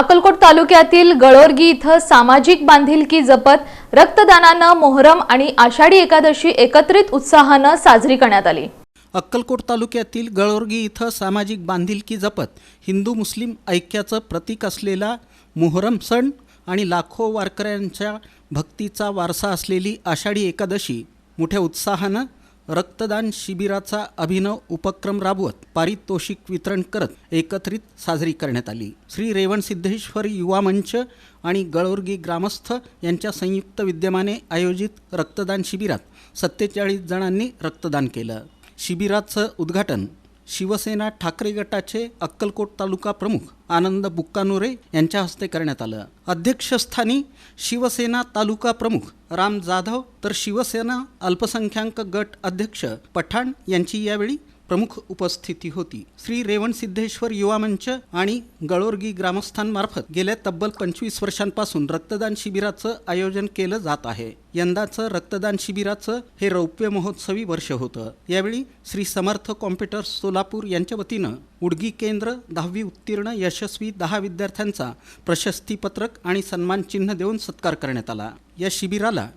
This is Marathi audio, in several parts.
अक्कलकोट तालुक्यातील गळोरगी इथं सामाजिक बांधिलकी जपत रक्तदानानं मोहरम आणि आषाढी एकादशी एकत्रित उत्साहानं साजरी करण्यात आली. अक्कलकोट तालुक्यातील गळोरगी इथं सामाजिक बांधिलकी जपत हिंदू मुस्लिम ऐक्याचं प्रतीक असलेला मोहरम सण आणि लाखो वारकऱ्यांच्या भक्तीचा वारसा असलेली आषाढी एकादशी मोठ्या उत्साहानं रक्तदान शिबिराचा अभिनव उपक्रम राबवत पारितोषिक वितरण करत एकत्रित साजरी करण्यात आली. श्री रेवण सिद्धेश्वर युवा मंच आणि गळोर्गी ग्रामस्थ यांच्या संयुक्त विद्यमाने आयोजित रक्तदान शिबिरात सत्तेचाळीस जणांनी रक्तदान केलं. शिबिराचं उद्घाटन शिवसेना ठाकरे गटाचे अक्कलकोट तालुका प्रमुख आनंद बुक्कानुरे यांच्या हस्ते करण्यात आलं. अध्यक्षस्थानी शिवसेना तालुका प्रमुख राम जाधव तर शिवसेना अल्पसंख्याक गट अध्यक्ष पठाण यांची यावेळी प्रमुख उपस्थिती होती. श्री रेवण सिद्धेश्वर युवा मंच आणि गळोरगी ग्रामस्थांमार्फत गेल्या तब्बल पंचवीस वर्षांपासून रक्तदान शिबिराचं आयोजन केलं जात आहे. यंदाचं रक्तदान शिबिराचं हे रौप्य महोत्सवी वर्ष होतं. यावेळी श्री समर्थ कॉम्प्युटर्स सोलापूर यांच्या वतीनं उडगी केंद्र दहावी उत्तीर्ण यशस्वी दहा विद्यार्थ्यांचा प्रशस्तीपत्रक आणि सन्मान चिन्ह देऊन सत्कार करण्यात आला. या शिबिराला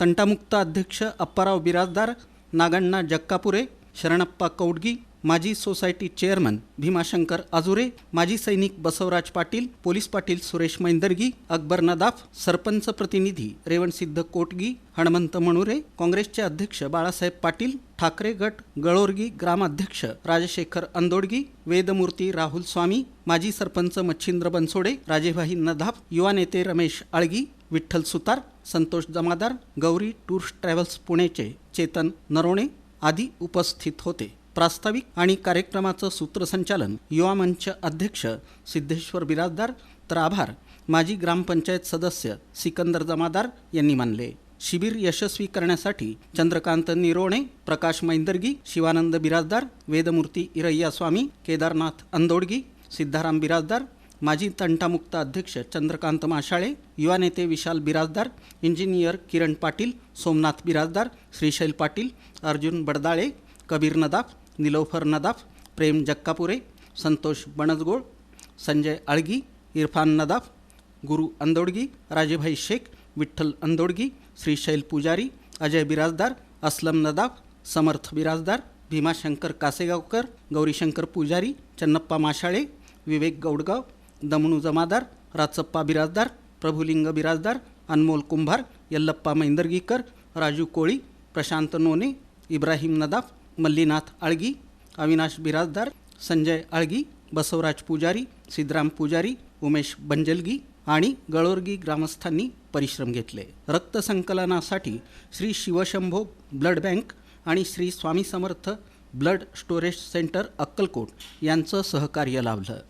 तंटामुक्त अध्यक्ष अप्पाराव बिराजदार नागण्णा जक्कापुरे शरणप्पा कौडगी माजी सोसायटी चेअरमन भीमाशंकर आजुरे माजी सैनिक बसवराज पाटील पोलीस पाटील सुरेश मैंदर्गी अकबर नदाफ सरपंच प्रतिनिधी रेवणसिद्ध कोटगी हणमंत मणुरे काँग्रेसचे अध्यक्ष बाळासाहेब पाटील ठाकरे गट गळोरगी ग्रामाध्यक्ष राजशेखर अंदोडगी वेदमूर्ती राहुल स्वामी माजी सरपंच मच्छिंद्र बनसोडे राजेभाई नदाफ युवा नेते रमेश आळगी विठ्ठल सुतार संतोष जमादार गौरी टूर्स ट्रॅव्हल्स पुणेचे चेतन नरोणे आदी उपस्थित होते. प्रास्ताविक आणि कार्यक्रमाचं सूत्रसंचालन युवा मंच अध्यक्ष सिद्धेश्वर बिराजदार तर आभार. माजी ग्रामपंचायत सदस्य सिकंदर जमादार यांनी मानले. शिबिर यशस्वी करण्यासाठी चंद्रकांत निरोणे प्रकाश मैंदर्गी शिवानंद बिराजदार वेदमूर्ती इरय्या स्वामी केदारनाथ अंदोडगी सिद्धाराम बिराजदार माजी तंटामुक्त अध्यक्ष चंद्रकांत माशाळे युवा नेते विशाल बिराजदार इंजिनियर किरण पाटील सोमनाथ बिराजदार श्रीशैल पाटील अर्जुन बडदाळे कबीर नदाफ निलोफर नदाफ प्रेम जक्कापुरे संतोष बणजगोळ संजय आळगी इरफान नदाफ गुरु अंदोडगी राजेभाई शेख विठ्ठल अंदोडगी श्रीशैल पुजारी अजय बिराजदार असलम नदाफ समर्थ बिराजदार भीमाशंकर कासेगावकर गौरीशंकर पुजारी चन्नप्पा माशाळे विवेक गौडगाव दमणू जमादार राचप्पा बिराजदार प्रभुलिंग बिराजदार अनमोल कुंभार यल्लप्पा मैंदर्गीकर राजू कोळी प्रशांत नोने इब्राहिम नदाफ मल्लीनाथ आळगी अविनाश बिराजदार संजय आळगी बसवराज पुजारी सिद्धराम पुजारी उमेश बंजलगी आणि गळोरगी ग्रामस्थांनी परिश्रम घेतले. रक्त संकलनासाठी श्री शिवशंभो ब्लड बँक आणि Shri Swami Samarth blood storage centre Akkalkot यांचं सहकार्य लाभलं.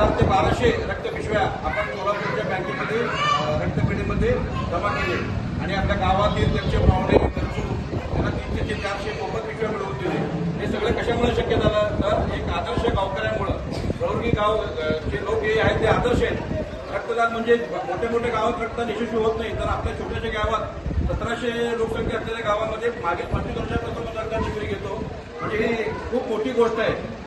हजार ते बाराशे रक्तपिशव्या आपण सोलापूरच्या बँकेमध्ये रक्तपेढीमध्ये जमा केले. आणि आपल्या गावातील त्यांचे पाहुणे गरजू त्यांना तीनशे ते चारशे मोफत पिशव्या मिळवून दिले. हे सगळं कशामुळे शक्य झालं? तर एक आदर्श गावकऱ्यांमुळं. गौरगी गाव जे लोक हे आहेत ते आदर्श आहेत. रक्तदान म्हणजे मोठ्या मोठ्या गावात रक्तदान यशस्वी होत नाही. तर आपल्या छोट्याशा गावात सतराशे लोकसंख्या असलेल्या गावामध्ये मागील पंचवीस वर्षापासून रक्तदान शिबिर घेतो. म्हणजे ही खूप मोठी गोष्ट आहे.